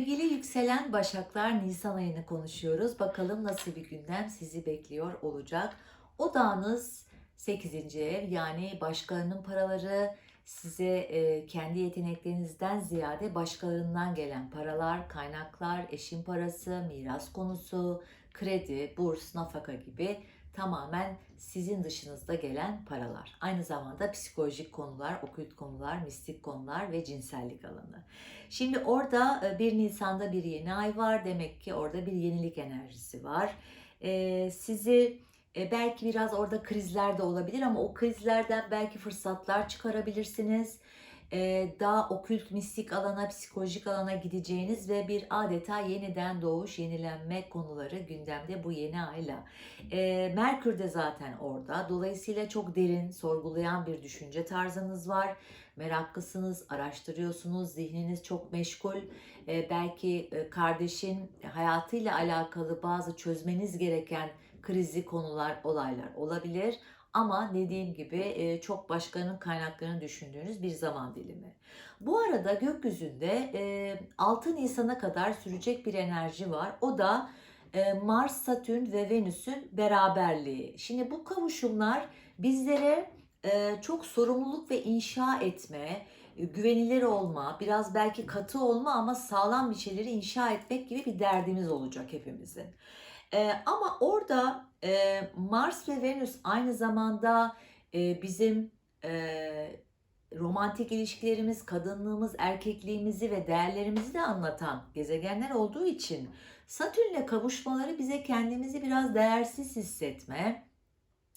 Sevgili yükselen Başaklar Nisan ayını konuşuyoruz. Bakalım nasıl bir gündem sizi bekliyor olacak. Odağınız 8. ev yani başkalarının paraları size e, kendi yeteneklerinizden ziyade başkalarından gelen paralar, kaynaklar, eşin parası, miras konusu, kredi, burs, nafaka gibi tamamen sizin dışınızda gelen paralar. Aynı zamanda psikolojik konular, okült konular, mistik konular ve cinsellik alanı. Şimdi orada e, 1 Nisan'da bir yeni ay var. Demek ki orada bir yenilik enerjisi var. E, sizi e, belki biraz orada krizler de olabilir ama o krizlerden belki fırsatlar çıkarabilirsiniz. E, daha okült, mistik alana, psikolojik alana gideceğiniz ve bir adeta yeniden doğuş, yenilenme konuları gündemde bu yeni ayla. E, Merkür de zaten orada. Dolayısıyla çok derin, sorgulayan bir düşünce tarzınız var. Meraklısınız, araştırıyorsunuz, zihniniz çok meşgul. E, belki e, kardeşin hayatıyla alakalı bazı çözmeniz gereken krizi konular, olaylar olabilir. Ama dediğim gibi çok başkanın kaynaklarını düşündüğünüz bir zaman dilimi. Bu arada gökyüzünde e, 6 Nisan'a kadar sürecek bir enerji var. O da Mars, Satürn ve Venüs'ün beraberliği. Şimdi bu kavuşumlar bizlere çok sorumluluk ve inşa etme, güvenilir olma, biraz belki katı olma ama sağlam bir şeyleri inşa etmek gibi bir derdimiz olacak hepimizin. Ee, ama orada e, Mars ve Venüs aynı zamanda e, bizim e, romantik ilişkilerimiz, kadınlığımız, erkekliğimizi ve değerlerimizi de anlatan gezegenler olduğu için Satürn'le kavuşmaları bize kendimizi biraz değersiz hissetme,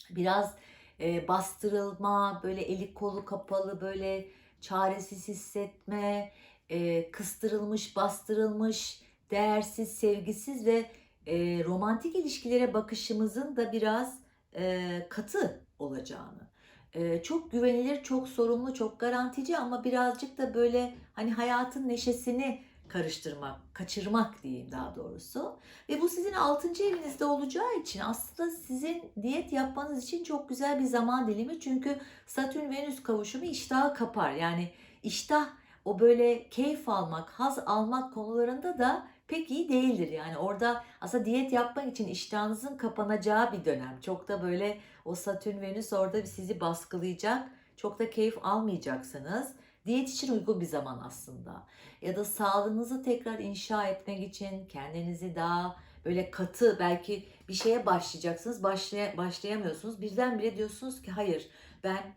biraz e, bastırılma, böyle eli kolu kapalı, böyle çaresiz hissetme, e, kıstırılmış, bastırılmış, değersiz, sevgisiz ve e, romantik ilişkilere bakışımızın da biraz e, katı olacağını. E, çok güvenilir, çok sorumlu, çok garantici ama birazcık da böyle hani hayatın neşesini karıştırmak, kaçırmak diyeyim daha doğrusu. Ve bu sizin 6. evinizde olacağı için aslında sizin diyet yapmanız için çok güzel bir zaman dilimi. Çünkü Satürn-Venüs kavuşumu iştahı kapar. Yani iştah o böyle keyif almak, haz almak konularında da pek iyi değildir. Yani orada aslında diyet yapmak için iştahınızın kapanacağı bir dönem. Çok da böyle o Satürn Venüs orada sizi baskılayacak. Çok da keyif almayacaksınız. Diyet için uygun bir zaman aslında. Ya da sağlığınızı tekrar inşa etmek için kendinizi daha böyle katı belki bir şeye başlayacaksınız. Başlay başlayamıyorsunuz. Birdenbire diyorsunuz ki hayır ben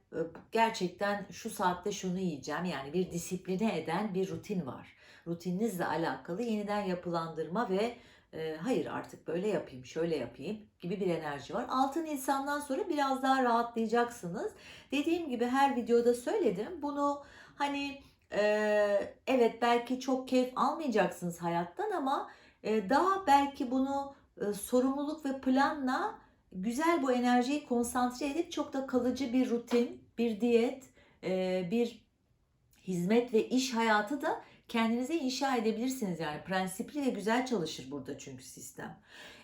gerçekten şu saatte şunu yiyeceğim. Yani bir disipline eden bir rutin var rutininizle alakalı yeniden yapılandırma ve e, hayır artık böyle yapayım, şöyle yapayım gibi bir enerji var. 6 Nisan'dan sonra biraz daha rahatlayacaksınız. Dediğim gibi her videoda söyledim. Bunu hani e, evet belki çok keyif almayacaksınız hayattan ama e, daha belki bunu e, sorumluluk ve planla güzel bu enerjiyi konsantre edip çok da kalıcı bir rutin, bir diyet, e, bir hizmet ve iş hayatı da kendinize inşa edebilirsiniz. Yani prensipli ve güzel çalışır burada çünkü sistem.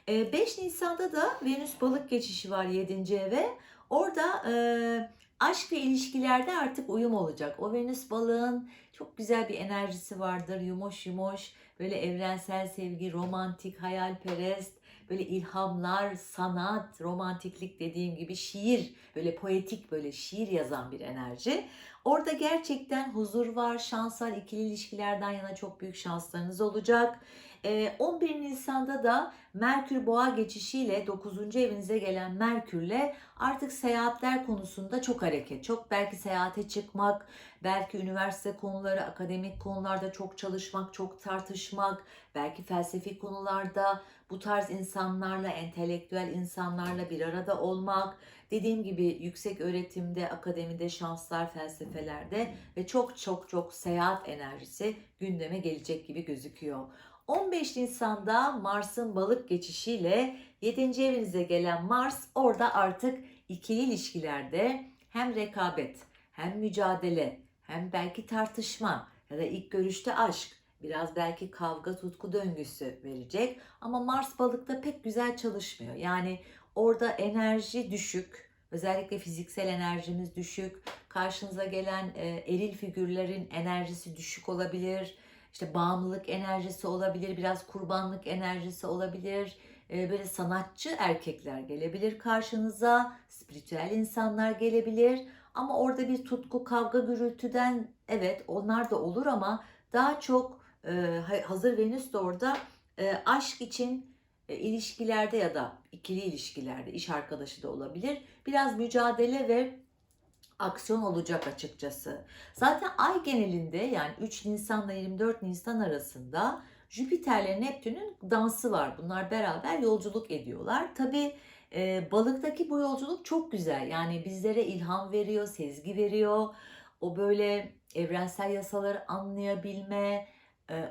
5 Nisan'da da Venüs balık geçişi var 7. eve. Orada e, aşk ve ilişkilerde artık uyum olacak. O Venüs balığın çok güzel bir enerjisi vardır. Yumuş yumuş, böyle evrensel sevgi, romantik, hayalperest, böyle ilhamlar, sanat, romantiklik dediğim gibi şiir, böyle poetik böyle şiir yazan bir enerji. Orada gerçekten huzur var, şans var, ikili ilişkilerden yana çok büyük şanslarınız olacak. 11 ee, Nisan'da da Merkür Boğa geçişiyle 9. evinize gelen Merkür'le artık seyahatler konusunda çok hareket. Çok belki seyahate çıkmak, belki üniversite konuları, akademik konularda çok çalışmak, çok tartışmak, belki felsefi konularda bu tarz insanlarla, entelektüel insanlarla bir arada olmak, dediğim gibi yüksek öğretimde, akademide, şanslar, felsefelerde ve çok çok çok seyahat enerjisi gündeme gelecek gibi gözüküyor. 15 Nisan'da Mars'ın balık geçişiyle 7. evinize gelen Mars orada artık ikili ilişkilerde hem rekabet, hem mücadele, hem belki tartışma ya da ilk görüşte aşk, biraz belki kavga tutku döngüsü verecek. Ama Mars balıkta pek güzel çalışmıyor. Yani orada enerji düşük, özellikle fiziksel enerjimiz düşük. Karşınıza gelen e, eril figürlerin enerjisi düşük olabilir işte bağımlılık enerjisi olabilir, biraz kurbanlık enerjisi olabilir. Ee, böyle sanatçı erkekler gelebilir karşınıza, spiritüel insanlar gelebilir. Ama orada bir tutku, kavga, gürültüden evet onlar da olur ama daha çok e, hazır Venüs de orada e, aşk için e, ilişkilerde ya da ikili ilişkilerde iş arkadaşı da olabilir. Biraz mücadele ve aksiyon olacak açıkçası. Zaten ay genelinde yani 3 Nisan ile 24 Nisan arasında Jüpiter'le Neptün'ün dansı var. Bunlar beraber yolculuk ediyorlar. Tabi e, balıktaki bu yolculuk çok güzel. Yani bizlere ilham veriyor, sezgi veriyor. O böyle evrensel yasaları anlayabilme,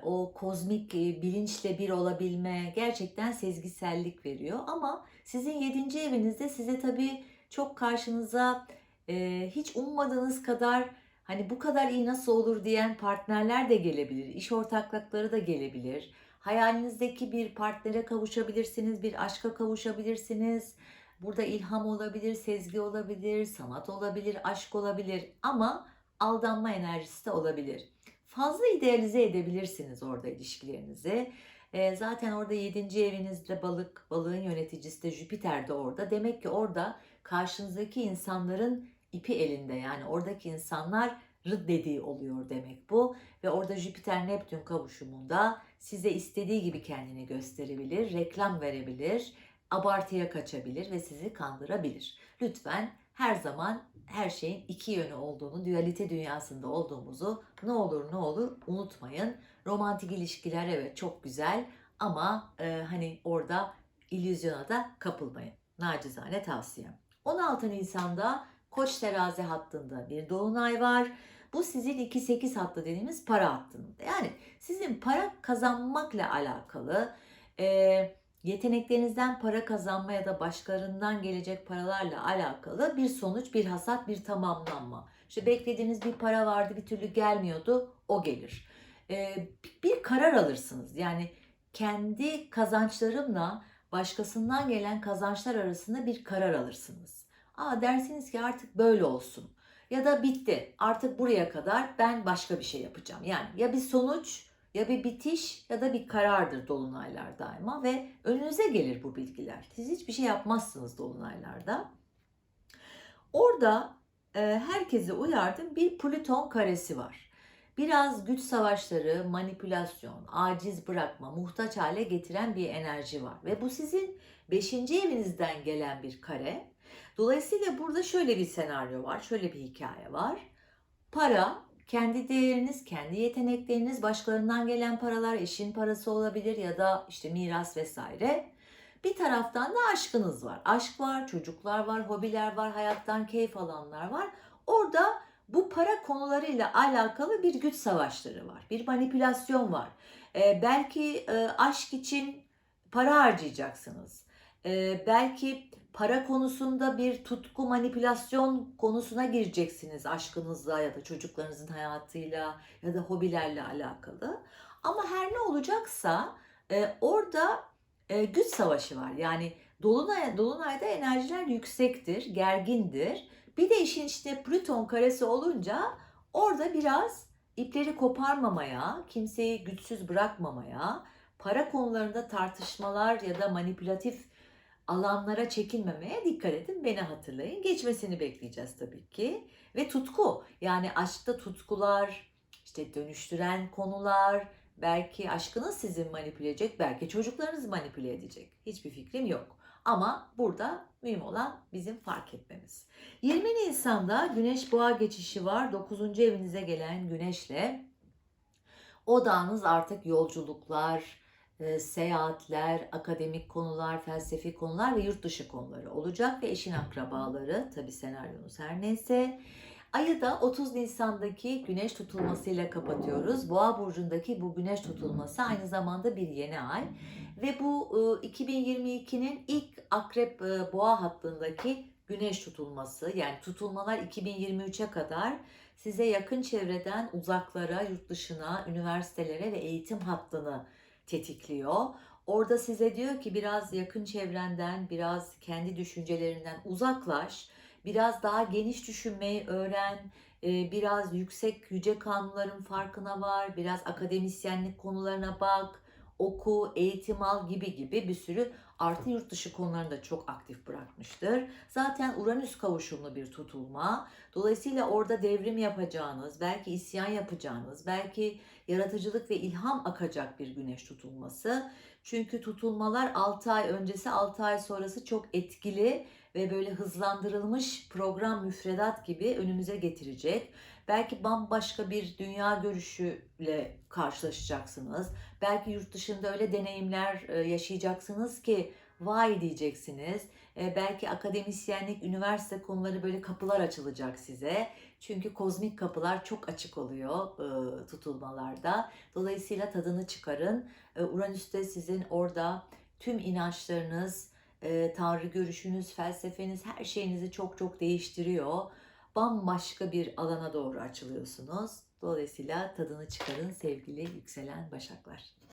o kozmik e, bilinçle bir olabilme gerçekten sezgisellik veriyor. Ama sizin 7. evinizde size tabii çok karşınıza e, hiç ummadığınız kadar hani bu kadar iyi nasıl olur diyen partnerler de gelebilir. İş ortaklıkları da gelebilir. Hayalinizdeki bir partnere kavuşabilirsiniz, bir aşka kavuşabilirsiniz. Burada ilham olabilir, sezgi olabilir, sanat olabilir, aşk olabilir ama aldanma enerjisi de olabilir. Fazla idealize edebilirsiniz orada ilişkilerinizi. E, zaten orada 7. evinizde balık, balığın yöneticisi de Jüpiter de orada. Demek ki orada karşınızdaki insanların ipi elinde yani oradaki insanlar dediği oluyor demek bu. Ve orada Jüpiter Neptün kavuşumunda size istediği gibi kendini gösterebilir, reklam verebilir, abartıya kaçabilir ve sizi kandırabilir. Lütfen her zaman her şeyin iki yönü olduğunu, dualite dünyasında olduğumuzu ne olur ne olur unutmayın. Romantik ilişkiler evet çok güzel ama e, hani orada illüzyona da kapılmayın. Nacizane tavsiyem. 16 Nisan'da Koç terazi hattında bir dolunay var. Bu sizin 2-8 hattı dediğimiz para hattında. Yani sizin para kazanmakla alakalı e, yeteneklerinizden para kazanma ya da başkalarından gelecek paralarla alakalı bir sonuç, bir hasat, bir tamamlanma. İşte beklediğiniz bir para vardı bir türlü gelmiyordu o gelir. E, bir karar alırsınız. Yani kendi kazançlarımla başkasından gelen kazançlar arasında bir karar alırsınız. Aa dersiniz ki artık böyle olsun. Ya da bitti. Artık buraya kadar ben başka bir şey yapacağım. Yani ya bir sonuç ya bir bitiş ya da bir karardır dolunaylar daima ve önünüze gelir bu bilgiler. Siz hiçbir şey yapmazsınız dolunaylarda. Orada e, herkese uyardım bir Plüton karesi var. Biraz güç savaşları, manipülasyon, aciz bırakma, muhtaç hale getiren bir enerji var. Ve bu sizin 5. evinizden gelen bir kare. Dolayısıyla burada şöyle bir senaryo var, şöyle bir hikaye var. Para, kendi değeriniz, kendi yetenekleriniz, başkalarından gelen paralar, eşin parası olabilir ya da işte miras vesaire. Bir taraftan da aşkınız var. Aşk var, çocuklar var, hobiler var, hayattan keyif alanlar var. Orada bu para konularıyla alakalı bir güç savaşları var. Bir manipülasyon var. Ee, belki e, aşk için para harcayacaksınız. Ee, belki para konusunda bir tutku manipülasyon konusuna gireceksiniz aşkınızla ya da çocuklarınızın hayatıyla ya da hobilerle alakalı. Ama her ne olacaksa e, orada e, güç savaşı var. Yani dolunay dolunayda enerjiler yüksektir, gergindir. Bir de işin işte Plüton karesi olunca orada biraz ipleri koparmamaya, kimseyi güçsüz bırakmamaya, para konularında tartışmalar ya da manipülatif alanlara çekilmemeye dikkat edin. Beni hatırlayın. Geçmesini bekleyeceğiz tabii ki. Ve tutku. Yani aşkta tutkular, işte dönüştüren konular, belki aşkınız sizi manipüle edecek, belki çocuklarınız manipüle edecek. Hiçbir fikrim yok. Ama burada mühim olan bizim fark etmemiz. 20 Nisan'da Güneş Boğa geçişi var. 9. evinize gelen Güneş'le odağınız artık yolculuklar, e, seyahatler, akademik konular, felsefi konular ve yurt dışı konuları olacak ve eşin akrabaları tabi senaryonuz her neyse. Ayı da 30 Nisan'daki güneş tutulmasıyla kapatıyoruz. Boğa burcundaki bu güneş tutulması aynı zamanda bir yeni ay ve bu 2022'nin ilk akrep e, boğa hattındaki güneş tutulması yani tutulmalar 2023'e kadar size yakın çevreden uzaklara, yurt dışına, üniversitelere ve eğitim hattını tetikliyor. Orada size diyor ki biraz yakın çevrenden, biraz kendi düşüncelerinden uzaklaş. Biraz daha geniş düşünmeyi öğren. e, biraz yüksek yüce kanunların farkına var, biraz akademisyenlik konularına bak, oku, eğitim al gibi gibi bir sürü artı yurt dışı konularını da çok aktif bırakmıştır. Zaten Uranüs kavuşumlu bir tutulma. Dolayısıyla orada devrim yapacağınız, belki isyan yapacağınız, belki yaratıcılık ve ilham akacak bir güneş tutulması. Çünkü tutulmalar 6 ay öncesi 6 ay sonrası çok etkili ve böyle hızlandırılmış program müfredat gibi önümüze getirecek. Belki bambaşka bir dünya görüşüyle karşılaşacaksınız. Belki yurt dışında öyle deneyimler e, yaşayacaksınız ki vay diyeceksiniz. E, Belki akademisyenlik, üniversite konuları böyle kapılar açılacak size. Çünkü kozmik kapılar çok açık oluyor e, tutulmalarda. Dolayısıyla tadını çıkarın. E, Uranüs de sizin orada tüm inançlarınız, e, tanrı görüşünüz, felsefeniz, her şeyinizi çok çok değiştiriyor. Bambaşka bir alana doğru açılıyorsunuz. Dolayısıyla tadını çıkarın sevgili yükselen başaklar.